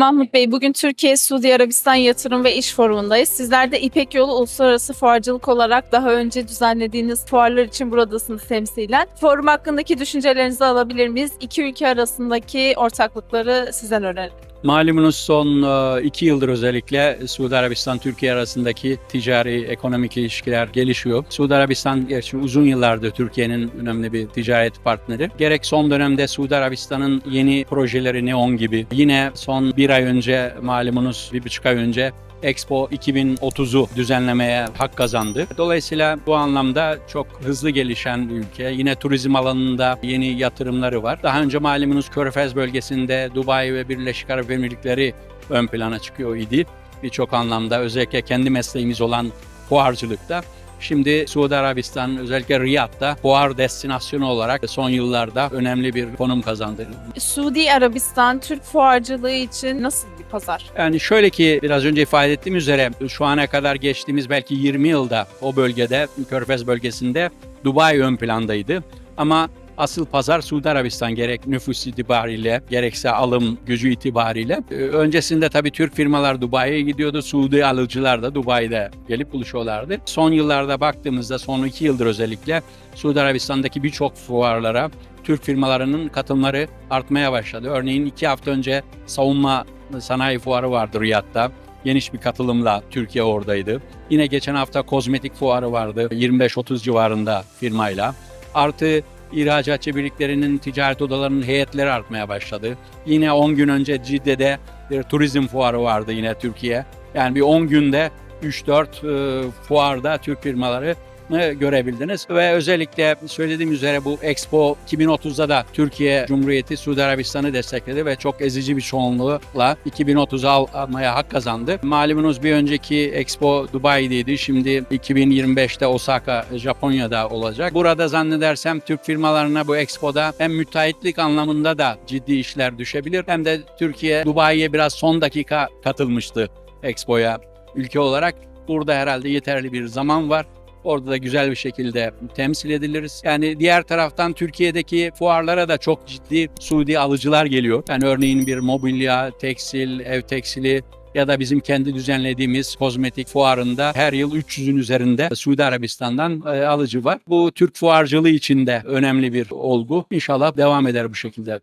Mahmut Bey, bugün Türkiye Suudi Arabistan Yatırım ve İş Forumu'ndayız. Sizler de İpek Yolu Uluslararası Fuarcılık olarak daha önce düzenlediğiniz fuarlar için buradasınız temsilen. Forum hakkındaki düşüncelerinizi alabilir miyiz? İki ülke arasındaki ortaklıkları sizden öğrenelim. Malumunuz son e, iki yıldır özellikle Suudi Arabistan-Türkiye arasındaki ticari ekonomik ilişkiler gelişiyor. Suudi Arabistan gerçi uzun yıllardır Türkiye'nin önemli bir ticaret partneri. Gerek son dönemde Suudi Arabistan'ın yeni projeleri Neon gibi yine son bir ay önce malumunuz bir buçuk ay önce Expo 2030'u düzenlemeye hak kazandı. Dolayısıyla bu anlamda çok hızlı gelişen bir ülke. Yine turizm alanında yeni yatırımları var. Daha önce malumunuz Körfez bölgesinde Dubai ve Birleşik Arap Emirlikleri ön plana çıkıyor idi. Birçok anlamda özellikle kendi mesleğimiz olan fuarcılıkta. Şimdi Suudi Arabistan özellikle Riyad'da fuar destinasyonu olarak son yıllarda önemli bir konum kazandı. Suudi Arabistan Türk fuarcılığı için nasıl bir pazar? Yani şöyle ki biraz önce ifade ettiğim üzere şu ana kadar geçtiğimiz belki 20 yılda o bölgede Körfez bölgesinde Dubai ön plandaydı. Ama asıl pazar Suudi Arabistan gerek nüfus itibariyle gerekse alım gücü itibariyle. Ee, Öncesinde tabii Türk firmalar Dubai'ye gidiyordu. Suudi alıcılar da Dubai'de gelip buluşuyorlardı. Son yıllarda baktığımızda son iki yıldır özellikle Suudi Arabistan'daki birçok fuarlara Türk firmalarının katılımları artmaya başladı. Örneğin iki hafta önce savunma sanayi fuarı vardı Riyad'da. Geniş bir katılımla Türkiye oradaydı. Yine geçen hafta kozmetik fuarı vardı 25-30 civarında firmayla. Artı ihracatçı birliklerinin ticaret odalarının heyetleri artmaya başladı. Yine 10 gün önce Cidde'de bir turizm fuarı vardı yine Türkiye. Yani bir 10 günde 3-4 e, fuarda Türk firmaları e, görebildiniz ve özellikle söylediğim üzere bu Expo 2030'da da Türkiye Cumhuriyeti Suudi Arabistan'ı destekledi ve çok ezici bir çoğunlukla 2030'u al- almaya hak kazandı. Malumunuz bir önceki Expo Dubai'deydi. Şimdi 2025'te Osaka, Japonya'da olacak. Burada zannedersem Türk firmalarına bu Expo'da hem müteahhitlik anlamında da ciddi işler düşebilir hem de Türkiye Dubai'ye biraz son dakika katılmıştı Expo'ya ülke olarak. Burada herhalde yeterli bir zaman var. Orada da güzel bir şekilde temsil ediliriz. Yani diğer taraftan Türkiye'deki fuarlara da çok ciddi Suudi alıcılar geliyor. Yani örneğin bir mobilya, tekstil, ev tekstili ya da bizim kendi düzenlediğimiz kozmetik fuarında her yıl 300'ün üzerinde Suudi Arabistan'dan e, alıcı var. Bu Türk fuarcılığı için de önemli bir olgu. İnşallah devam eder bu şekilde.